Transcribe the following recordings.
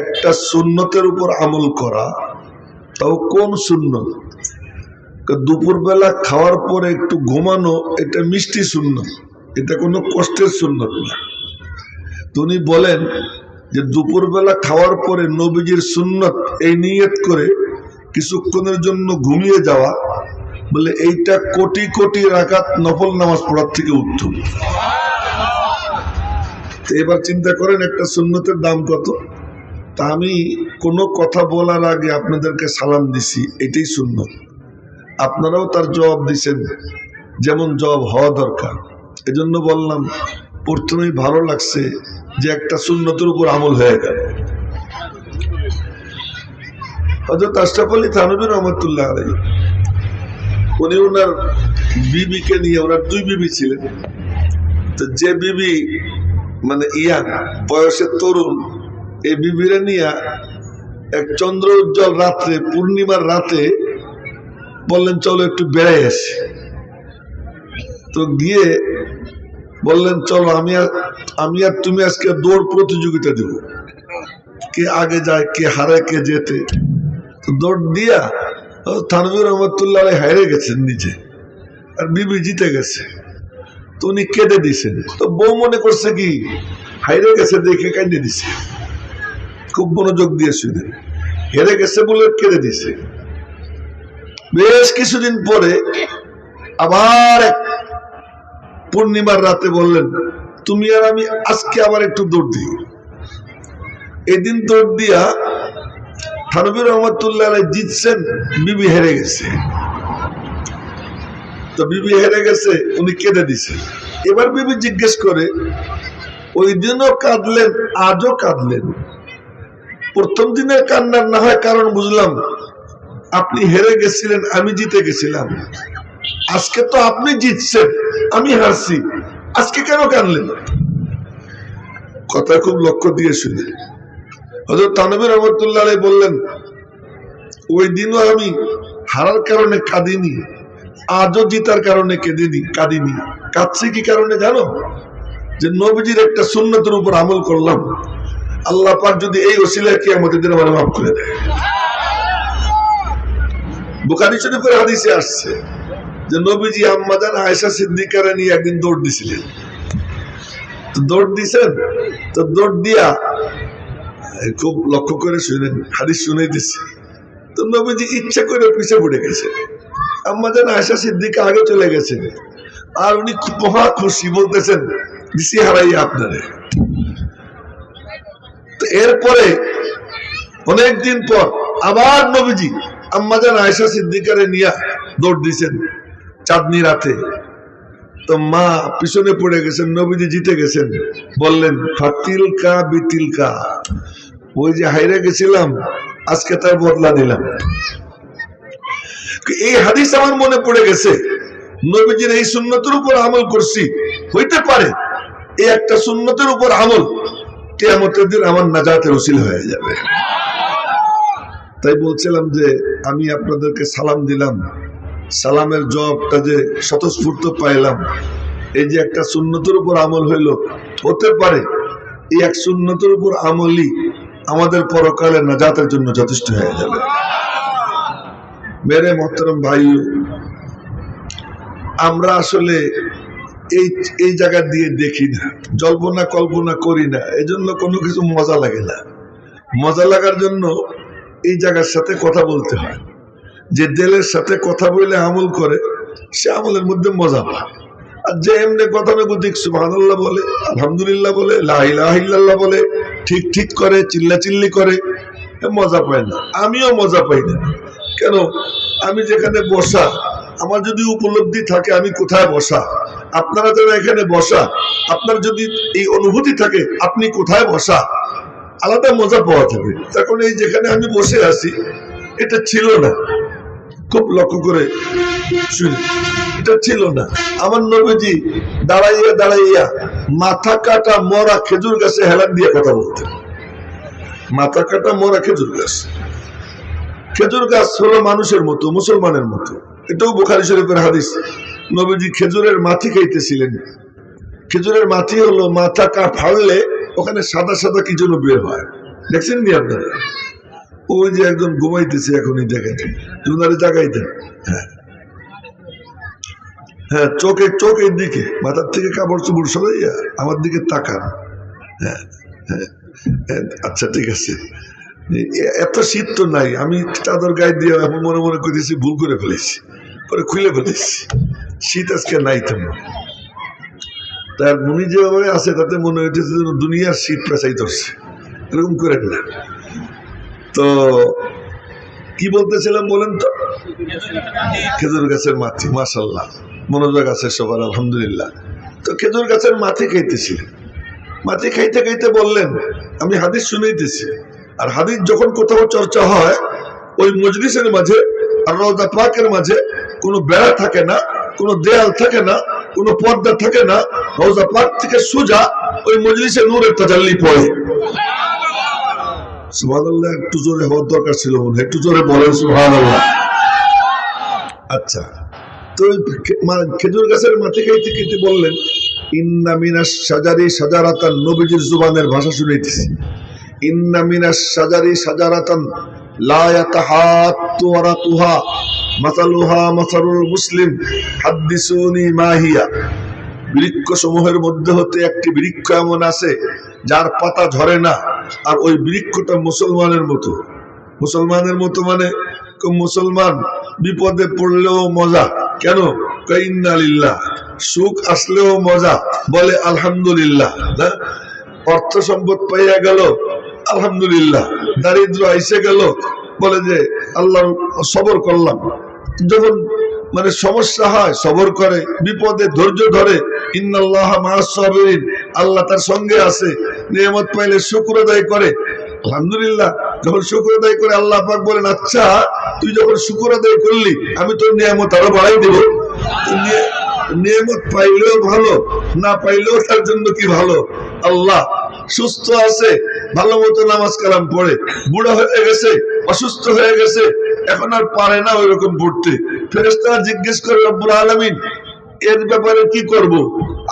একটা সুন্নতের উপর আমল করা, তাও কোন সুন্নত? দুপুরবেলা খাওয়ার পরে একটু ঘুমানো, এটা মিষ্টি সুন্নত, এটা কোনো কষ্টের সুন্নত না। তো উনি বলেন যে দুপুরবেলা খাওয়ার পরে নবীজির সুন্নত এই নিয়ত করে কিছুক্ষণের জন্য ঘুমিয়ে যাওয়া, বলে এইটা কোটি কোটি রাকাত নফল নামাজ পড়ার থেকে উত্তম। এবার চিন্তা করেন একটা সুন্নতের দাম কত? তা আমি কোনো কথা বলার আগে আপনাদেরকে সালাম দিছি, এটাই সুন্নত আপনারাও তার জবাব দিছেন, যেমন জবাব হওয়া দরকার। এজন্য বললাম, প্রথমেই ভালো লাগছে যে একটা সুন্নতের উপর আমল হয়ে গেল। হজরত আশরাফ আলী থানবী রহমতুল্লাহ আলাই উনি ওনার বিবিকে নিয়ে, ওনার দুই বিবি ছিলেন। তো যে বিবি মানে ইয়াং বয়সের তরুণ এই বিবিরে নিয়ে এক চন্দ্র উজ্জ্বল রাত্রে, পূর্ণিমার রাতে বললেন, চলো একটু বেড়াই আসি। তো গিয়ে বললেন, চলো, আমি আর আমি আর তুমি আজকে দৌড় প্রতিযোগিতা দেব। কে আগে যায়, কে হারে কে যেতে দৌড় দিয়া থানবির রহমতুল্লাহ হারে গেছেন নিজে। আর বিবি জিতে গেছে। তো উনি কেঁদে দিছেন তো বউ মনে করছে কি হাইরে গেছে, দেখে কাঁদে দিছে। খুব মনোযোগ দিয়ে হেরে গেছে বলে কেঁদে দিছে বেশ কিছুদিন পরে আবার এক পূর্ণিমার রাতে বললেন, তুমি আর আমি আজকে আবার একটু দৌড় দিই। এদিন দৌড় দিয়া থানবির রহমতুল্লাহ জিতছেন বিবি হেরে গেছে। তো বিবি হেরে গেছে, উনি কেঁদে দিছে এবার বিবি জিজ্ঞেস করে, ওই দিনও কাঁদলেন, আজও কাঁদলেন? প্রথম দিনের কান্নার না হয় কারণ বুঝলাম, আপনি হেরে গেছিলেন, আমি জিতে গেছিলাম। আজকে তো আপনি জিতছেন, আমি হারছি। আজকে কেন কানলেন? কথা খুব লক্ষ্য দিয়ে শুনে। হজরত তানবির রহমতুল্লাহ বললেন, ওই দিনও আমি হারার কারণে কাঁদিনি, আজও জিতার কারণে কেঁদিনি, কাঁদিনি। কাঁদছি কি কারণে জানো? যে নবীজির একটা সুন্নতের উপর আমল করলাম। আল্লাহ পাক যদি এই ওসিলায় আমাদের দিন আমার মাফ করে দেয়। বুখারি শরীফের হাদিসে আসছে যে নবীজি আম্মাজান আয়েশা সিদ্দিকারে নিয়ে একদিন দৌড় দিছিলেন। দৌড় দিছেন? তো দৌড় দিয়া খুব লক্ষ্য করে শুনেন, হাদিস শুনে দিছি। তো নবীজি ইচ্ছা করে পিছিয়ে পড়ে গেছে। আম্মাজান আয়েশা সিদ্দিকা আগে চলে গেছে আর উনি মহা খুশি বলতেছেন দিছি হারাই আপনারে। এরপরে অনেকদিন পর আবার নবীজি আম্মাজান আয়েশা সিদ্দিকারে নিয়ে দৌড় দিছেন চাঁদনি রাতে। তো মা পিছনে পড়ে গেছেন, নবীজি জিতে গেছেন। বললেন, ফাতিলকা বিতিলকা। ওই যে হাইরে গেছিলাম, আজকে তার বদলা নিলাম। এই হাদিস আমার মনে পড়ে গেছে, নবীজির এই সুন্নতের উপর আমল করছি। হইতে পারে, এই একটা সুন্নতের উপর আমল কেয়ামতের দিন আমার নাজাতের উসিল হয়ে যাবে। তাই বলছিলাম যে, আমি আপনাদেরকে সালাম দিলাম। সালামের জবাবটা যে স্বতঃস্ফূর্ত পাইলাম। এই যে একটা সুন্নতের উপর আমল হইল, হতে পারে এই এক সুন্নতের উপর আমলই আমাদের পরকালে নাজাতের জন্য যথেষ্ট হয়ে যাবে। মেরে মহতরম ভাই আমরা আসলে এই এই জায়গা দিয়ে দেখি না। জল্পনা কল্পনা করি না। এজন্য কোনো কিছু মজা লাগে না। মজা লাগার জন্য এই জায়গার সাথে কথা বলতে হয়। যে দেলের সাথে কথা বলে আমল করে, সে আমলের মধ্যে মজা পায়। আর যে এমনি কথা গতানুগতিক সুবহানাল্লাহ বলে, আলহামদুলিল্লাহ বলে লাহিল্লাহ বলে, ঠিক ঠিক করে চিল্লা চিল্লি করে মজা পায় না। আমিও মজা পাই না। কেন? আমি যেখানে বসা, আমার যদি উপলব্ধি থাকে, আমি কোথায় বসা? আপনারা যারা এখানে বসা, আপনার যদি এই অনুভূতি থাকে, আপনি কোথায় বসা? আলাদা মজা পাওয়া যাবে। তখন এই যেখানে আমি বসে আছি, এটা ছিল না। খুব লক্ষ্য করে শুনি। এটা ছিল না। আমার নবীজি দাঁড়াইয়া দাঁড়াইয়া মাথা কাটা মরা খেজুর গাছে হেলান দিয়ে কথা বলতেন। মাথা কাটা মরা খেজুর গাছ। খেজুর গাছ হলো মানুষের মতো, মুসলমানের মতো। এটাও বুখারি শরীফের হাদিস। নবীজি খেজুরের মাথি খাইতেছিলেন। খেজুরের মাথি হলো মাথা কা ফাড়লে ওখানে সাদা সাদা কি জন্য বের হয়। দেখছেন নি আপনারা? ওই যে একজন ঘুমাইতেছে এখনই দেখেন জুনারে জাগাইতেন হ্যাঁ। হ্যাঁ চোখে চোখের দিকে। মাথার থেকে কাপড় চুপড় সরাইয়া আমার দিকে তাকান। হ্যাঁ হ্যাঁ হ্যাঁ, আচ্ছা ঠিক আছে। এত শীত তো নাই। আমি চাদর গায়ে দিয়ে এখন মনে মনে করতেছি ভুল করে ফেলেছি। পরে খুলে ফেলেছি। শীত আজকে নাই তেমন। তার মুনি যেভাবে আছে, তাতে মনে যেন দুনিয়ার শীত পেঁচাই ধরছে। এরকম করেন না তো কি বলতেছিলাম বলেন তো? খেজুর গাছের মাথি মাসাল্লাহ মনোযোগ আছে সবার, আলহামদুলিল্লাহ। তো খেজুর গাছের মাথি খাইতেছিলেন। মাটি খাইতে খাইতে বললেন, আমি হাদিস শুনাইতেছি। আর হাদিস যখন কোথাও চর্চা হয়, ওই মজলিসের মাঝে আর রওজা পাকের মাঝে কোনো বেড়া থাকে না, কোনো দেয়াল থাকে না, কোনো পর্দা থাকে না। রওজা পাক থেকে সোজা ওই মজলিসে নূরের তাজাল্লি পড়ে। একটু জোরে হওয়ার দরকার ছিল মনে একটু জোরে বলেন আচ্ছা তো খেজুর গাছের মাটি খাইতে খাইতে বললেন, ইন্না মিনাস সাজারি সাজারাতান নবীজির জুবানের ভাষা শুনাইতেছি। ইন্না মিনাস সাজারি সাজারাতান লা ইয়াতাহাত্তু মাসালুহা মাসালুল মুসলিম মাহিয়া। বৃক্ষ সমূহের মধ্যে হতে একটি বৃক্ষ এমন আছে, যার পাতা না, আর ওই বৃক্ষটা মুসলমানের মতো। মুসলমানের মতো মানে মুসলমান বিপদে পড়লেও মজা। কেন? কাইন্নালিল্লাহ সুখ আসলেও মজা। বলে আলহামদুলিল্লাহ। না অর্থ সম্পদ পাইয়া গেল, আলহামদুলিল্লাহ। দারিদ্র আইসে গেল, বলে যে আল্লাহ সবর করলাম। যখন মানে সমস্যা হয়, সবর করে, বিপদে ধৈর্য ধরে, ইন্নাল্লাহ মাসাবিরিন আল্লাহ তার সঙ্গে আছে, নিয়ামত পাইলে শুক্র আদায় করে। আলহামদুলিল্লাহ, যখন শুক্র আদায় করে আল্লাহ পাক বলেন আচ্ছা তুই যখন শুক্র আদায় করলি, আমি তোর নিয়ামত আরও বাড়াই দেবো। নিয়ামত পাইলেও ভালো, না পাইলেও তার জন্য কি ভালো? আল্লাহ সুস্থ আছে, ভালো মতো নামাজ কালাম পড়ে, বুড়া হয়ে গেছে অসুস্থ হয়ে গেছে, এখন আর পারে না ওই রকম পড়তে ফেরেস্তারা জিজ্ঞেস করে, রব্বুল আলমিন, এর ব্যাপারে কি করব?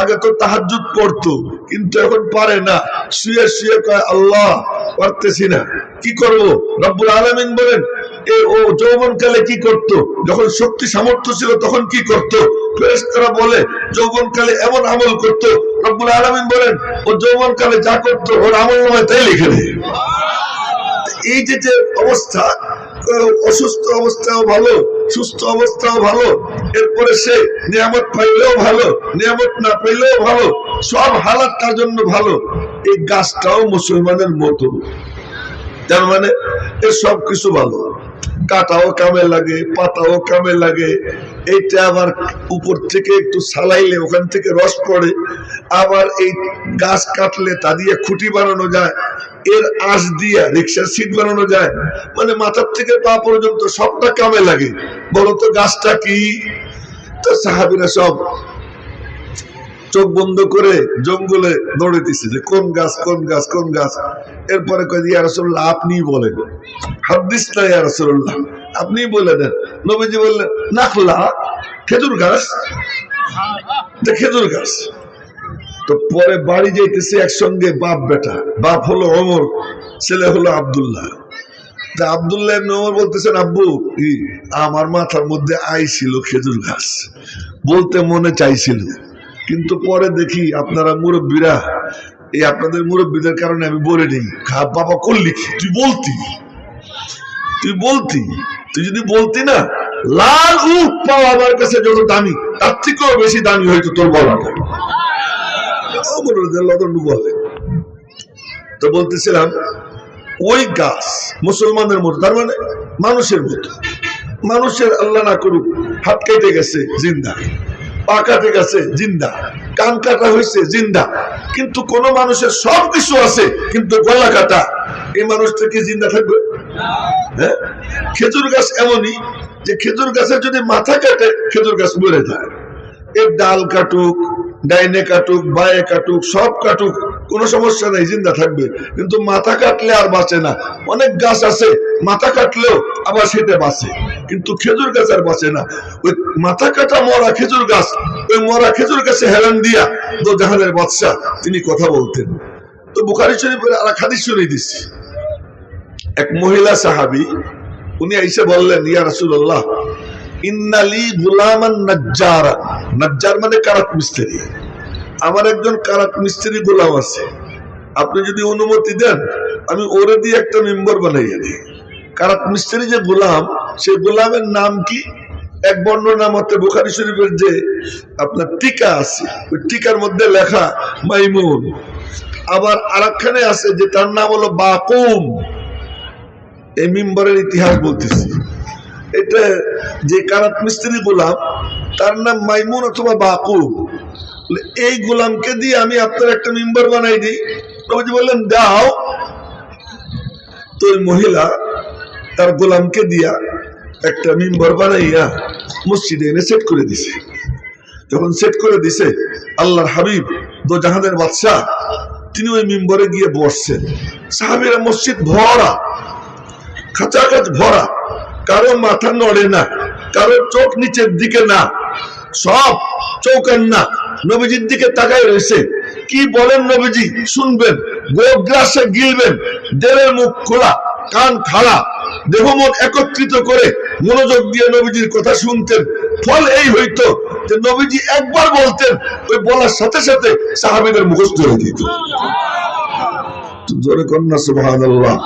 আগে তো তাহাজ্জুদ পড়তো, কিন্তু এখন পারে না। শুয়ে শুয়ে কয়, আল্লাহ, পারতেছি না। কি করব? রব্বুল আলমিন বলেন ও যৌবন কালে কি করত? যখন শক্তি সামর্থ্য ছিল তখন কি করত? ফেরেশতারা বলে যৌবন কালে এমন আমল করত। রব্বুল আলমিন বলেন, ও যৌবন কালে যা করতো, ওর আমল নামায় তাই লিখে দেয় এই যে যে অবস্থা অসুস্থ অবস্থাও ভালো, সুস্থ অবস্থাও ভালো, এরপরে সে নিয়ামত পাইলেও ভালো, নিয়ামত না পাইলেও ভালো, সব হালাত তার জন্য ভালো। এই গাছটাও মুসলমানের মতো। তার মানে এর সব কিছু ভালো। কাটাও কামে লাগে, পাতাও কামে লাগে, এইটা আবার উপর থেকে একটু সালাইলে, ওখান থেকে রস পড়ে। আবার এই গাছ কাটলে তা দিয়ে খুঁটি বানানো যায়। এর আঁশ দিয়া রিক্সার সিট বানানো যায়। মানে মাথার থেকে পা পর্যন্ত সবটা কামে লাগে। বলতো, গাছটা কি? তো সাহাবিরা সব চোখ বন্ধ করে জঙ্গলে দৌড়েতেছে যে, কোন গাছ কোন গাছ কোন গাছ? এরপরে কয় ইয়া আপনি বলেন। হাদিস না ইয়া রাসূলুল্লাহ। আপনি বলে দেন নবীজি বললেন, নাখলা, খেজুর গাছ? খেজুর গাছ। তো পরে বাড়ি যাইতেছে একসঙ্গে বাপ, বেটা। বাপ হলো অমর ছেলে হলো আব্দুল্লাহ। তা আব্দুল্লাহ ওমর বলতেছেন, আব্বু আমার মাথার মধ্যে আইছিল খেজুর গাছ। বলতে মনে চাইছিল। কিন্তু পরে দেখি আপনারা মুরব্বীরা, এই আপনাদের মুরব্বীদের কারণে আমি বলে খা, বাবা করলি তুই বলতি। তুই বলতি। তুই যদি বলতি না, লাল উপ পাও আমার কাছে যত দামি, তার থেকেও বেশি দামি হয়তো তোর বলাটা ওমর রাদিয়াল্লাহু আনহু বলে। তো বলতেছিলাম, ওই গাছ মুসলমানের মতো, তার মানে মানুষের মতো। মানুষের আল্লাহ না করুক, হাত কেটে গেছে, জিন্দা। পা কাটে গেছে, জিন্দা। কান কাটা হয়েছে, জিন্দা। কিন্তু কোন মানুষের সব কিছু আছে, কিন্তু গলা কাটা। এই মানুষটা কি জিন্দা থাকবে? হ্যাঁ? খেজুর গাছ এমনই যে খেজুর গাছের যদি মাথা কাটে, খেজুর গাছ মরে যায়। এর ডাল কাটুক ডাইনে কাটুক, বায়ে কাটুক, সব কাটুক, কোনো সমস্যা নেই, জিন্দা থাকবে। কিন্তু মাথা কাটলে আর বাঁচে না। অনেক গাছ আছে, মাথা কাটলেও আবার সেটা বাঁচে। কিন্তু খেজুর গাছ আর বাঁচে না। ওই মাথা কাটা মরা খেজুর গাছ, ওই মরা খেজুর গাছে হেলান দিয়া তো জাহানের বাদশাহ, তিনি কথা বলতেন। তো বুখারি শরীফের আর এক হাদিস শুনে দিচ্ছি। এক মহিলা সাহাবি, উনি এসে বললেন, ইয়া রাসূলুল্লাহ ইন্নালি নাজ্জারা। মানে মিস্ত্রি। আমার একজন কারাত মিস্ত্রি গোলাম আছে। আপনি যদি অনুমতি দেন, আমি ওরে দিয়ে একটা মেম্বার বানাইয়া দিই। কারাত মিস্ত্রি যে গোলাম, সে গোলামের নাম কি? এক বর্ণনা মতে বুখারি শরীফের যে আপনার টিকা আছে, ওই টিকার মধ্যে লেখা, মাইমুন। আবার আরেকখানে আছে যে তার নাম হলো বাকুম। এই মিম্বরের ইতিহাস বলতেছি। এটা যে কারাত মিস্ত্রি গোলাম তার নাম মাইমুন অথবা বাকুম এই গোলামকে দিয়ে আমি আপনার একটা মেম্বার বানাই দিই। নবীজি বললেন, দাও। তো মহিলা তার গোলামকে দিয়া একটা মেম্বার বানাইয়া মসজিদে এনে সেট করে দিছে। যখন সেট করে দিছে, আল্লাহর হাবিব দো জাহানের বাদশাহ, তিনি ওই মেম্বরে গিয়ে বসছেন। সাহাবিরা মসজিদ ভরা খাঁচাখাচ ভরা। কারও মাথা নড়ে না, কারও চোখ নিচের দিকে না, সব চৌকান না। নবীজির দিকে তাকায় রয়েছে। কি বলেন নবীজি? শুনবেন, গোপ গ্লাসে গিলবেন দেড়ের মুখ খোলা, কান খাড়া দেহ মন একত্রিত করে মনোযোগ দিয়ে নবীজির কথা শুনতেন। ফল এই হইতো যে নবীজি একবার বলতেন, ওই বলার সাথে সাথে সাহাবিদের মুখস্থ হয়ে যেত। জোরে কন্যা সুবহানাল্লাহ।